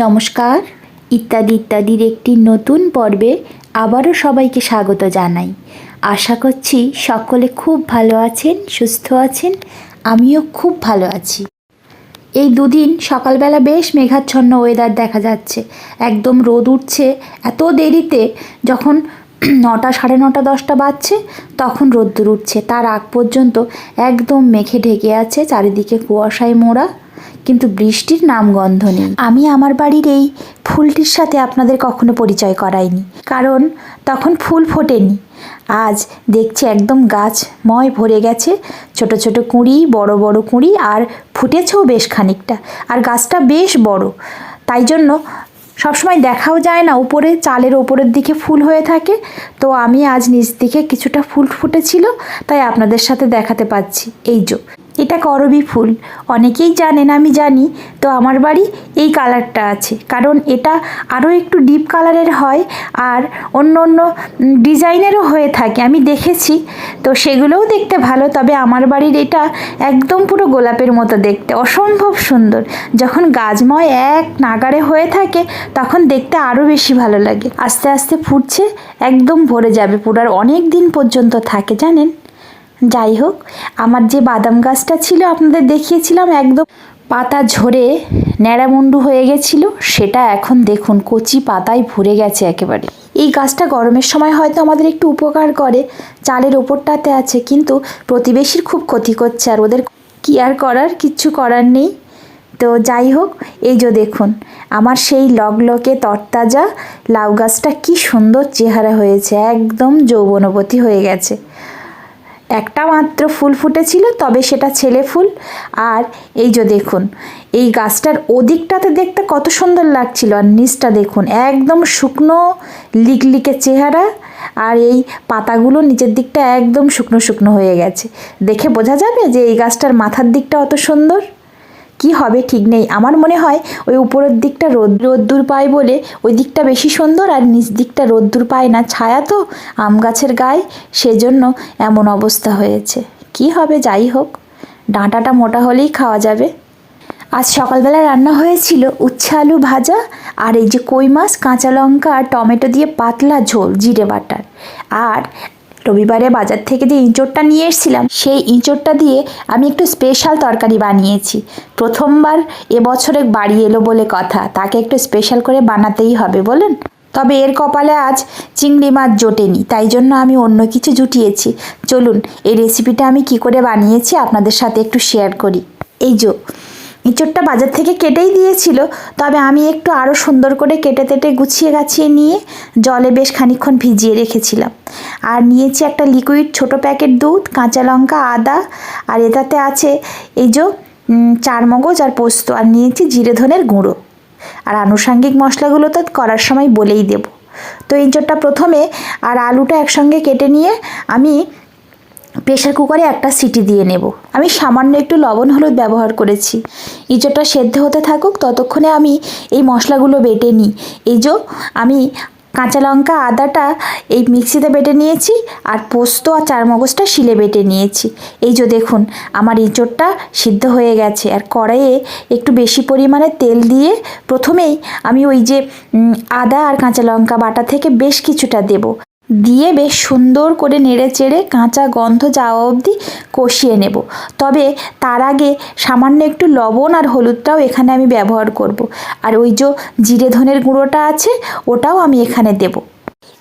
নমস্কার। ইত্যাদি ইত্যাদির একটি নতুন পর্বে আবারও সবাইকে স্বাগত জানাই। আশা করছি সকলে খুব ভালো আছেন, সুস্থ আছেন, আমিও খুব ভালো আছি। এই দুদিন সকালবেলা বেশ মেঘাচ্ছন্ন ওয়েদার দেখা যাচ্ছে। একদম রোদ উঠছে। এত দেরিতে যখন নটা সাড়ে নটা দশটা বাজছে, তখন রোদ্দুর উঠছে। তার আগ পর্যন্ত একদম মেঘে ঢেকে আছে চারিদিকে কুয়াশায় মোড়া। কিন্তু বৃষ্টির নামগন্ধ নেই। আমি আমার বাড়ির এই ফুলটির সাথে আপনাদের কখনো পরিচয় করাইনি, কারণ তখন ফুল ফোটেনি। আজ দেখছি একদম গাছ ময় ভরে গেছে, ছোট ছোট কুঁড়ি, বড় বড় কুঁড়ি, আর ফুটেছেও বেশ খানিকটা, আর গাছটা বেশ বড়। তাই জন্য সবসময় দেখাও যায় না, উপরে চালের ওপরের দিকে ফুল হয়ে থাকে। তো আমি আজ নিচ দিকে কিছুটা ফুল ফুটেছিল, তাই আপনাদের সাথে দেখাতে পাচ্ছি। এই যো। এটা করবি ফুল। অনেকেই জানেন, আমি জানি, তো আমার বাড়ি এই কালারটা আছে। কারণ এটা আরও একটু ডিপ কালারের হয় আর অন্য অন্য ডিজাইনেরও হয়ে থাকে। আমি দেখেছি, তো সেগুলোও দেখতে ভালো। তবে আমার বাড়ির এটা একদম পুরো গোলাপের মতো দেখতে। অসম্ভব সুন্দর। যখন গাছময় এক নাগারে হয়ে থাকে, তখন দেখতে আরও বেশি ভালো লাগে। আস্তে আস্তে ফুটছে, একদম ভরে যাবে। পুরার অনেক দিন পর্যন্ত থাকে, জানেন? যাই হোক আমার যে বাদাম গাছটা ছিল আপনাদের দেখিয়েছিলাম একদম পাতা ঝরে ন্যাড়ামুন্ডু হয়ে গেছিল, সেটা এখন দেখুন, কচি পাতায় ভরে গেছে একেবারে। এই গাছটা গরমের সময় হয়তো আমাদের একটু উপকার করে, চালের ওপরটাতে আছে, কিন্তু প্রতিবেশীর খুব ক্ষতি করছে, আর ওদের কি আর করার, কিচ্ছু করার নেই। তো যাই হোক এই যে দেখুন, আমার সেই লগলকে তরতাজা লাউ গাছটা কি সুন্দর চেহারা হয়েছে, একদম যৌবনবতী হয়ে গেছে। একটা মাত্র ফুল ফুটেছিল, তবে সেটা ছেলে ফুল। আর এই যে দেখুন, এই গাছটার ওদিকটাতে দেখতে কত সুন্দর লাগছিল। আর নিচটা দেখুন, একদম শুকনো লিকলিকে চেহারা, আর এই পাতাগুলো নিচের দিকটা একদম শুকনো শুকনো হয়ে গেছে। দেখে বোঝা যাবে যে এই গাছটার মাথার দিকটা অত সুন্দর? কি হবে ঠিক নেই। আমার মনে হয় ওই উপরের দিকটা রোদ রোদ্দুর পায় বলে ওই দিকটা বেশি সুন্দর আর নিচ দিকটা রোদ্দুর পায় না। ছায়া তো আম গাছের গায়ে। সেজন্য এমন অবস্থা হয়েছে। কি হবে যাই হোক, ডাঁটাটা মোটা হলেই খাওয়া যাবে। আজ সকালবেলা রান্না হয়েছিল উচ্ছে আলু ভাজা আর এই যে কই মাছ, কাঁচা লঙ্কা আর টমেটো দিয়ে পাতলা ঝোল, জিরে বাটার। আর রবিবারে বাজার থেকে যে ইঁচড়টা নিয়ে এসেছিলাম, সেই ইঁচড়টা দিয়ে আমি একটু স্পেশাল তরকারি বানিয়েছি। প্রথমবার এবছরে বাড়ি এলো বলে কথা, তাকে একটু স্পেশাল করে বানাতেই হবে বলেন। তবে এর কপালে আজ চিংড়ি মাছ জোটেনি, তাই জন্য আমি অন্য কিছু জুটিয়েছি। চলুন, এই রেসিপিটা আমি কি করে বানিয়েছি আপনাদের সাথে একটু শেয়ার করি। এই যো ইঁচড়টা বাজার থেকে কেটেই দিয়েছিল। তবে আমি একটু আরও সুন্দর করে কেটে তেটে গুছিয়ে গাছিয়ে নিয়ে জলে বেশ খানিকক্ষণ ভিজিয়ে রেখেছিলাম। আর নিয়েছি একটা লিকুইড ছোট প্যাকেট দুধ কাঁচা লঙ্কা আদা আর এটাতে আছে এই যে উম, চার মগজ আর পোস্ত আর নিয়েছি জিরে ধনের গুঁড়ো। আর আনুষাঙ্গিক মশলাগুলো তো করার সময় বলেই দেব। তো ইঁচড়টা প্রথমে আর আলুটা একসঙ্গে কেটে নিয়ে আমি প্রেশার কুকারে একটা সিটি দিয়ে নেব। আমি সামান্য একটু লবণ হলুদ ব্যবহার করেছি। ইঁচড়টা সেদ্ধ হতে থাকুক, ততক্ষণে আমি এই মশলাগুলো বেটে নিই। এই যে আমি কাঁচা লঙ্কা, আদাটা এই মিক্সিতে বেটে নিয়েছি আর পোস্ত আর চারমগজটা শিলে বেটে নিয়েছি। এই যে দেখুন, আমার ইঁচড়টা সিদ্ধ হয়ে গেছে। আর কড়াইয়ে একটু বেশি পরিমাণে তেল দিয়ে প্রথমেই আমি ওই যে আদা আর কাঁচা লঙ্কা বাটা থেকে বেশ কিছুটা দেব। দিয়ে বেশ সুন্দর করে নেড়ে চেড়ে কাঁচা গন্ধ যাওয়া অবধি কষিয়ে নেব। তবে তার আগে সামান্য একটু লবণ আর হলুদটাও এখানে আমি ব্যবহার করব। আর ওই যে জিরে ধনের গুঁড়োটা আছে, ওটাও আমি এখানে দেব।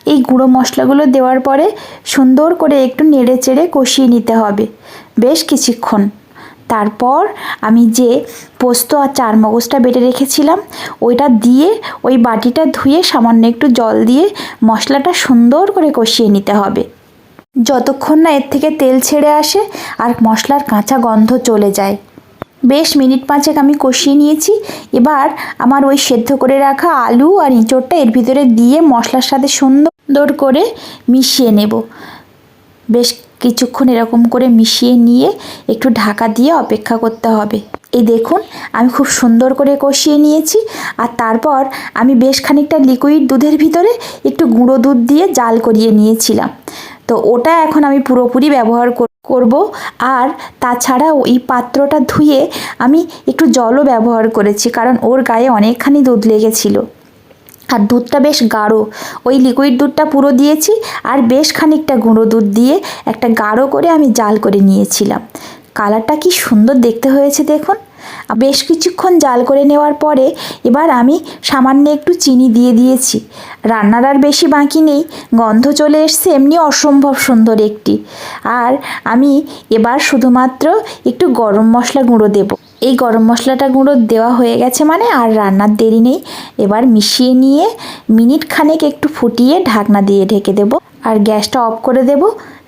এই গুঁড়ো মশলাগুলো দেওয়ার পরে সুন্দর করে একটু নেড়ে চেড়ে কষিয়ে নিতে হবে। বেশ কিছুক্ষণ। তারপর আমি যে পোস্ত আর চার মগজটা বেটে রেখেছিলাম, ওইটা দিয়ে ওই বাটিটা ধুয়ে সামান্য একটু জল দিয়ে মশলাটা সুন্দর করে কষিয়ে নিতে হবে। যতক্ষণ না এর থেকে তেল ছেড়ে আসে আর মশলার কাঁচা গন্ধ চলে যায়। বেশ মিনিট পাঁচেক আমি কষিয়ে নিয়েছি। এবার আমার ওই সেদ্ধ করে রাখা আলু আর ইঁচড়টা এর ভিতরে দিয়ে মশলার সাথে সুন্দর করে মিশিয়ে নেব। বেশ কিছুক্ষণ এরকম করে মিশিয়ে নিয়ে একটু ঢাকা দিয়ে অপেক্ষা করতে হবে। এই দেখুন, আমি খুব সুন্দর করে কষিয়ে নিয়েছি আর তারপর আমি বেশ খানিকটা লিকুইড দুধের ভিতরে একটু গুঁড়ো দুধ দিয়ে জাল করিয়ে নিয়েছিলাম। তো ওটা এখন আমি পুরোপুরি ব্যবহার কর- করব আর তাছাড়া ওই পাত্রটা ধুয়ে আমি একটু জলও ব্যবহার করেছি কারণ ওর গায়ে অনেকখানি দুধ লেগেছিল। আর দুধটা বেশ গাঢ়। ওই লিকুইড দুধটা পুরো দিয়েছি আর বেশ খানিকটা গুঁড়ো দুধ দিয়ে একটা গাঢ় করে আমি জাল করে নিয়েছিলাম। কালারটা কি সুন্দর দেখতে হয়েছে দেখুন। বেশ কিছুক্ষণ জাল করে নেওয়ার পরে এবার আমি সামান্য একটু চিনি দিয়ে দিয়েছি। রান্নার আর বেশি বাকি নেই, গন্ধ চলে এসছে এমনি অসম্ভব সুন্দর একটি। আর আমি এবার শুধুমাত্র একটু গরম মশলা গুঁড়ো দেবো। এই গরম মশলাটা গুঁড়ো দেওয়া হয়ে গেছে মানে আর রান্নার দেরি নেই। এবার মিশিয়ে নিয়ে মিনিট খানেক একটু ফুটিয়ে ঢাকনা দিয়ে ঢেকে দেবো। আর গ্যাসটা অফ করে দেব।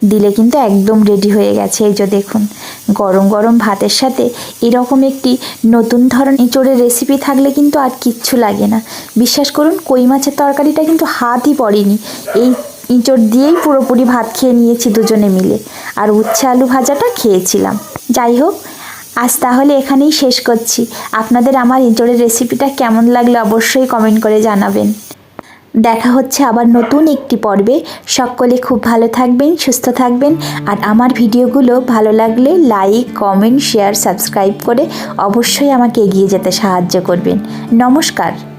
দিলে কিন্তু একদম রেডি হয়ে গেছে। এই যে দেখুন, গরম গরম ভাতের সাথে এরকম একটি নতুন ধরনের এঁচোড়ের রেসিপি থাকলে কিন্তু আর কিচ্ছু লাগে না। বিশ্বাস করুন, কই মাছের তরকারিটা কিন্তু হাতই পড়েনি। এই ইঁচড় দিয়েই পুরোপুরি ভাত খেয়ে নিয়েছি দুজনে মিলে। আর উচ্ছে আলু ভাজাটা খেয়েছিলাম। যাই হোক আজ তাহলে এখানেই শেষ করছি। আপনাদের আমার ইঁচড়ের রেসিপিটা কেমন লাগল অবশ্যই কমেন্ট করে জানাবেন। দেখা হচ্ছে আবার নতুন একটি পর্বে। সকলে খুব ভালো থাকবেন, সুস্থ থাকবেন। আর আমার ভিডিওগুলো ভালো লাগলে লাইক কমেন্ট শেয়ার সাবস্ক্রাইব করে অবশ্যই আমাকে এগিয়ে যেতে সাহায্য করবেন। নমস্কার।